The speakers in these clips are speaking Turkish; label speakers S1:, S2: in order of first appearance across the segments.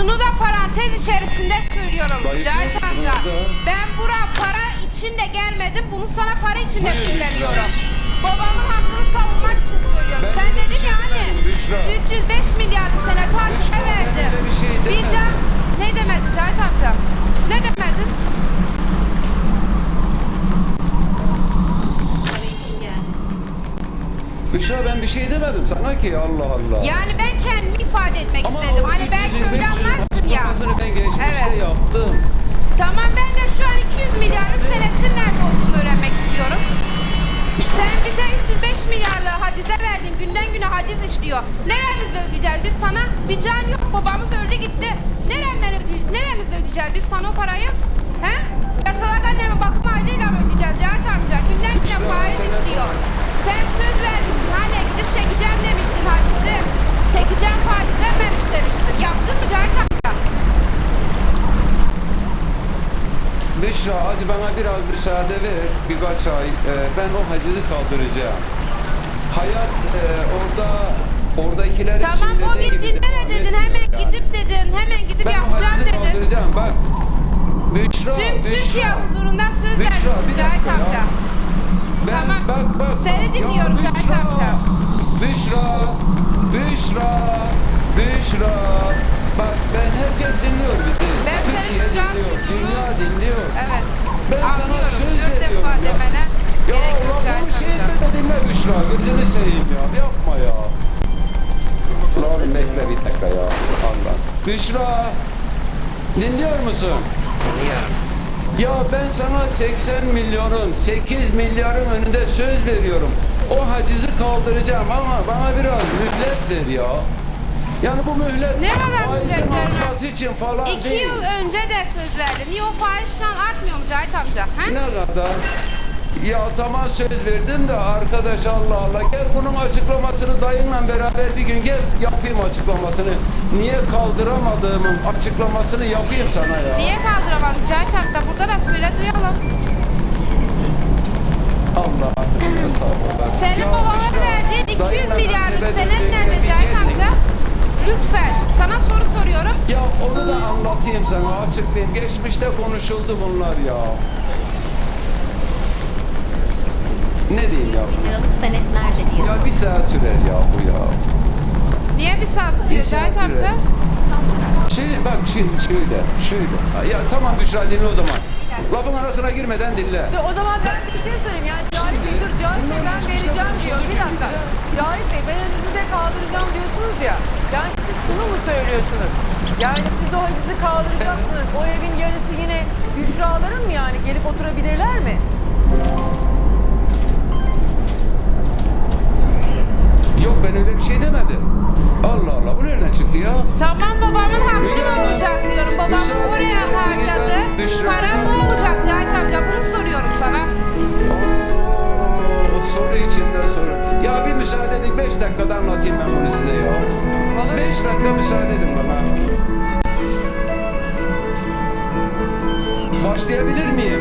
S1: Şunu da parantez içerisinde söylüyorum
S2: Dayısı,
S1: Cahit amca. Ben bura para için de gelmedim. Bunu sana para için de söylemiyorum. Babamın hakkını savunmak için söylüyorum.
S2: Ben
S1: Sen dedin ya hani
S2: demedim Büşra.
S1: 305 milyardı sene takibe verdim.
S2: bir şey
S1: Bir
S2: demedim.
S1: can ne demedin Cahit amca? Ne demedin?
S3: Para için geldim.
S2: Büşra ben bir şey demedim sana ki Allah Allah.
S1: Yani ben bir can yok. Babamız öldü gitti. Neremden ödeyeceğiz? Neremizde ödeyeceğiz biz sana o parayı? He? Yatalak anneme bakım aylığıyla mı ödeyeceğiz Cahit amca? Günden güne
S2: İşte
S1: faiz
S2: mesela-
S1: işliyor. Sen söz vermiştin. Hani gidip çekeceğim demiştin hacizi. Çekeceğim faizlenmemiş demiştin. Yaptın mı Cahit amca?
S2: Büşra hadi bana biraz müsaade ver birkaç ay. Ee, ben o hacizi kaldıracağım. Hayat e, orada oradakiler
S1: Tamam o
S2: devam
S1: deme dedin. Hemen gidip dedin. Hemen gidip
S2: ben
S1: yapacağım dedin.
S2: kaldıracağım bak. Büşra,
S1: Tüm
S2: Büşra.
S1: Türkiye huzurunda söz
S2: bir
S1: Cahit
S2: ya.
S1: amca.
S2: Ben
S1: Tamam.
S2: bak bak.
S1: Seni dinliyorum
S2: Ya
S1: Cahit amca.
S2: Büşra, Büşra, Büşra. Bak ben herkes dinliyor bizi.
S1: Ben
S2: Türkiye
S1: Büşra
S2: dinliyor,
S1: duyduğunu-
S2: dünya dinliyor.
S1: Evet.
S2: Ben sana
S1: Anlıyorum.
S2: söz
S1: Dört
S2: veriyorum
S1: defa
S2: ya.
S1: demene
S2: Ya
S1: gerek yok Cahit
S2: bunu şey
S1: amca.
S2: etme de dinle Büşra. Gözünü seveyim ya. Yapma Lan bekle bir dakika ya. Allah. Büşra. Dinliyor musun?
S4: Dinliyorum.
S2: Ya ben sana 80 milyonun 8 milyarın önünde söz veriyorum. O hacizi kaldıracağım ama bana biraz mühlet ver ya. Yani bu mühlet
S1: Ne kadar
S2: faizin artması için falan
S1: İki
S2: değil.
S1: yıl önce de söz verdin. Niye o faiz şu an artmıyor mu Cahit amca? Ha?
S2: Ne kadar? Ya tamam söz verdim de arkadaş Allah Allah gel bunun açıklamasını dayınla beraber bir gün gel yapayım açıklamasını. Niye kaldıramadığımın açıklamasını yapayım sana ya.
S1: Niye kaldıramadın Cahit amca? Burada da söyle duyalım.
S2: Allah ol.
S1: Senin babana verdiğin 200
S2: dayınla
S1: milyarlık senet nerede
S2: gün
S1: Cahit amca? Lütfen sana soru soruyorum.
S2: Ya onu da anlatayım sana açıklayayım. Geçmişte konuşuldu bunlar ya. Ne diyeyim ya?
S3: Bin liralık senet nerede diye
S2: Ya bir saat sürer ya bu ya.
S1: Niye bir saat
S2: Bir
S1: sürüyor
S2: saat
S1: Cahit
S2: sürer.
S1: amca?
S2: Şimdi bak şimdi şöyle, şöyle. Ya tamam Büşra dinle o zaman. Lafın arasına girmeden dinle.
S5: Dur, O zaman ben bir şey söyleyeyim. Yani Cahit Bey dur Cahit Bey ben vereceğim diyor. Bir dakika. Cahit Bey ben hacizi de kaldıracağım diyorsunuz ya. Yani siz şunu mu söylüyorsunuz? Yani siz o hacizi kaldıracaksınız. O evin yarısı yine Büşra'ların mı yani? Gelip oturabilirler mi?
S2: Yok ben öyle bir şey demedim. Allah Allah bu nereden çıktı ya?
S1: Tamam babamın hakkı mı olacak diyorum. Babam
S2: Büşra,
S1: oraya harcadı. Para mı olacak Cahit amca? Bunu soruyorum sana.
S2: Oo, soru içinde soru. Ya bir müsaade edin 5 dakikada anlatayım ben bunu size ya.
S5: Olur.
S2: 5 dakika müsaade edin bana. Başlayabilir miyim?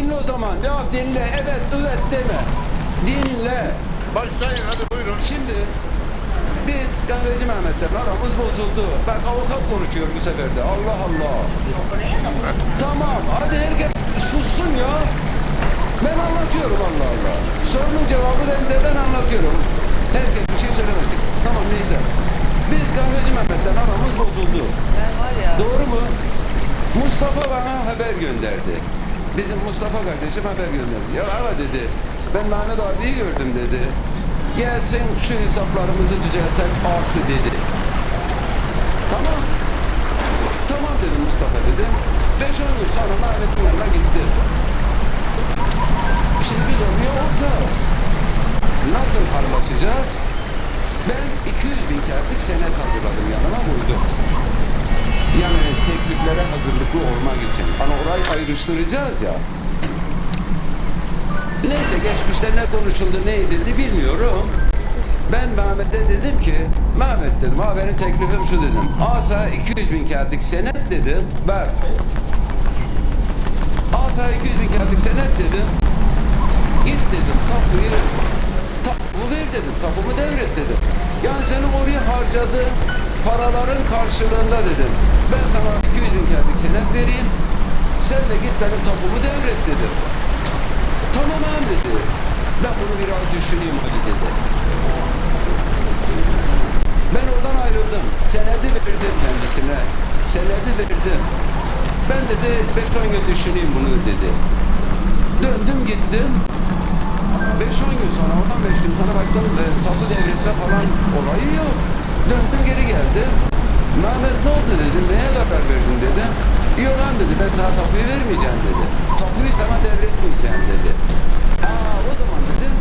S2: Dinle o zaman. Ya dinle. Evet, evet deme. Dinle.
S4: Başlayın hadi buyurun.
S2: Şimdi biz kahveci Mehmet'le aramız bozuldu. Bak avukat konuşuyor bu sefer de. Allah Allah. Tamam hadi herkes sussun ya. Ben anlatıyorum Allah Allah. Sorunun cevabı bende ben anlatıyorum. Herkes bir şey söylemesin. Tamam neyse. Biz kahveci Mehmet'le aramız bozuldu.
S5: Ben var ya.
S2: Doğru mu? Mustafa bana haber gönderdi. Bizim Mustafa kardeşim haber gönderdi. Ya ara dedi. Ben Mehmet abiyi gördüm dedi. Gelsin şu hesaplarımızı düzelten artı dedi. Tamam. Tamam dedim Mustafa dedim. Beş on gün sonra Mehmet'in yanına gitti. Şimdi biz oraya ortağız. Nasıl paylaşacağız? Ben 200 bin kağıtlık senet hazırladım yanıma vurdum. Yani tekliflere hazırlıklı olmak için. Hani orayı ayrıştıracağız ya. Neyse geçmişte ne konuşuldu ne edildi bilmiyorum. Ben Mehmet'e dedim ki Mehmet dedim ha benim teklifim şu dedim. Asa 200 bin kağıtlık senet dedim. Ver. Asa 200 bin kağıtlık senet dedim. Git dedim tapuyu tapu ver dedim. Tapumu devret dedim. Yani senin oraya harcadığın paraların karşılığında dedim. Ben sana 200 bin kağıtlık senet vereyim. Sen de git benim tapumu devret dedim. Tamam abi dedi. Ben bunu biraz düşüneyim hadi dedi. Ben oradan ayrıldım. Senedi verdim kendisine. Senedi verdim. Ben dedi 5-10 gün düşüneyim bunu dedi. Döndüm gittim. 5-10 gün sonra, oradan 5 gün sonra baktım e, tapu devretme falan olayı yok. Döndüm geri geldim. Mehmet ne oldu dedim, neye karar verdin dedim. Yok lan dedi, ben sana tapuyu vermeyeceğim dedi. Tapuyu sana devretmeyeceğim dedi. Aa o zaman dedim,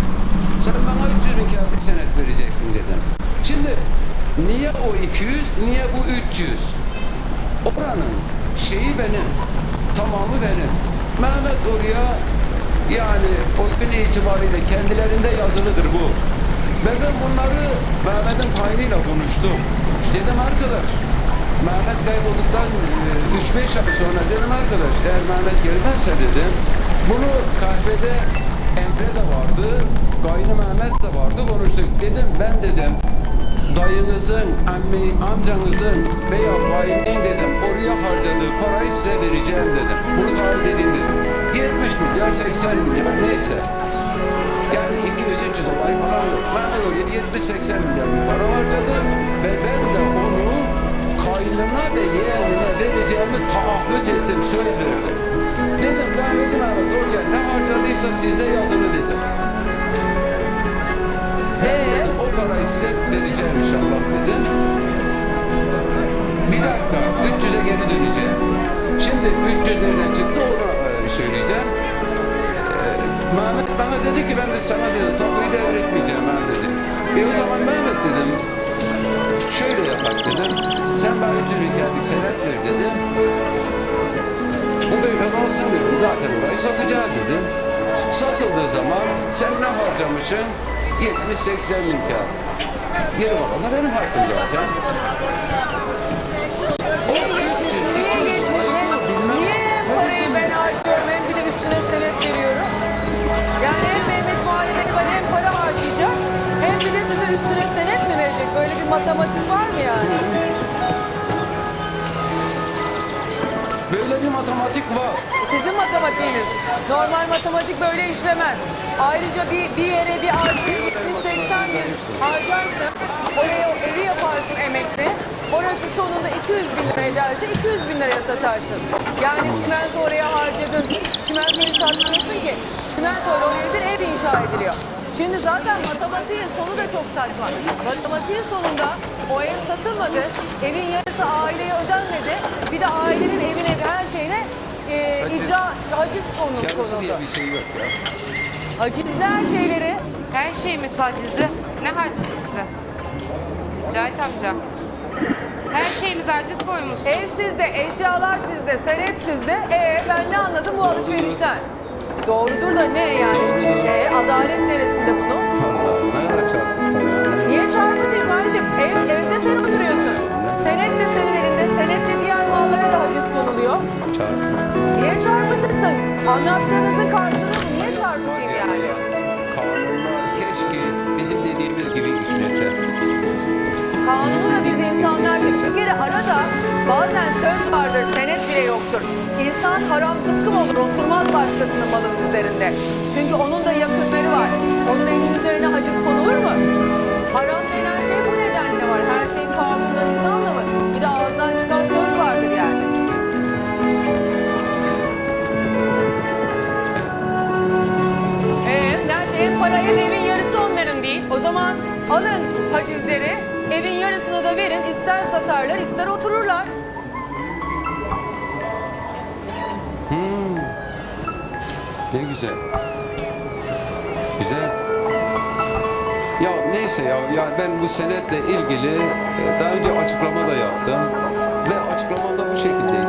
S2: sen bana 300 bin kağıtlık senet vereceksin dedim. Şimdi niye o 200, niye bu 300? Oranın şeyi benim, tamamı benim. Mehmet oraya yani o gün itibariyle kendilerinde yazılıdır bu. Ve ben bunları Mehmet'in payıyla konuştum. Dedim arkadaş, Mehmet kaybolduktan e, 3-5 ay sonra dedim arkadaş, eğer Mehmet gelmezse dedim, bunu kahvede Emre de vardı, Gaynı Mehmet de vardı, konuştuk. Dedim ben dedim, dayınızın, ammi, amcanızın veya bayinin dedim oraya harcadığı parayı size vereceğim dedim. Bunu taahhüt edin dedim. 70 milyar 80 milyar neyse. Yani 200 300 olay falan yok. Mehmet oraya 70-80 milyar bir para harcadı ve ben vereceğimi taahhüt ettim, söz verdim. Dedim öyle Mehmet oraya ne harcadıysa sizde yazılı dedim.
S5: Ee?
S2: O parayı size vereceğim inşallah dedim. Bir dakika 300'e geri döneceğim. Şimdi 300 nereden çıktı onu e, söyleyeceğim. E, Mehmet bana dedi ki ben de sana dedi tapuyu da öğretmeyeceğim ben dedi. E o zaman Mehmet dedim şöyle yapak dedim. Sen bana 300 bin kağıtlık senet ver dedim. Dedim. Zaten orayı satacağız dedim. Satıldığı zaman sen ne harcamışsın? 70-80 bin kağıt. Geri kalanı benim hakkım zaten.
S5: Niye 70, niye 70? Niye parayı ben harcıyorum hem bir üstüne senet veriyorum? Yani hem Mehmet muhalefeti var hem para harcayacak hem de size üstüne senet mi verecek? Böyle bir matematik var Sizin matematiğiniz. Normal matematik böyle işlemez. Ayrıca bir, bir yere bir arsayı 70-80 bin harcarsın. Oraya evi yaparsın emekli. Orası sonunda 200 bin lira ederse 200 bin liraya satarsın. Yani çimento oraya harcadın. Çimentoyu satmıyorsun ki. Çimento oraya bir ev inşa ediliyor. Şimdi zaten matematiğin sonu da çok saçma. Matematiğin sonunda o ev satılmadı. Evin yarısı aileye ödenmedi. Bir de ailenin evine her şeyine e, icra haciz konu
S2: Yarısı diye
S5: konuldu.
S2: bir şey yok ya.
S5: Hacizli her şeyleri
S1: Her şeyimiz hacizli. Ne hacizsizi? Cahit amca. Her şeyimiz haciz koymuş.
S5: ev sizde, eşyalar sizde, senet sizde. E ben ne anladım bu alışverişten? Doğrudur da ne yani? E adalet neresinde bunun?
S2: Allah ne kadar ya.
S5: Niye çarpıtayım kardeşim? Ev, Anlattığınızın karşılığı bu. Niye çarpıtayım yani?
S2: Kanunlar keşke bizim dediğimiz gibi işlese.
S5: Kanunu da biz insanlar bir kere arada bazen söz vardır, senet bile yoktur. İnsan haram zıkkım olur, oturmaz başkasının malının üzerinde. Çünkü onun da yakınları var. Onun evinin üzerine haciz verin. ister satarlar, ister otururlar.
S2: Ne güzel. Güzel. Ya neyse ya, ya ben bu senetle ilgili e, daha önce açıklama da yaptım ve açıklamam da bu şekildeydi.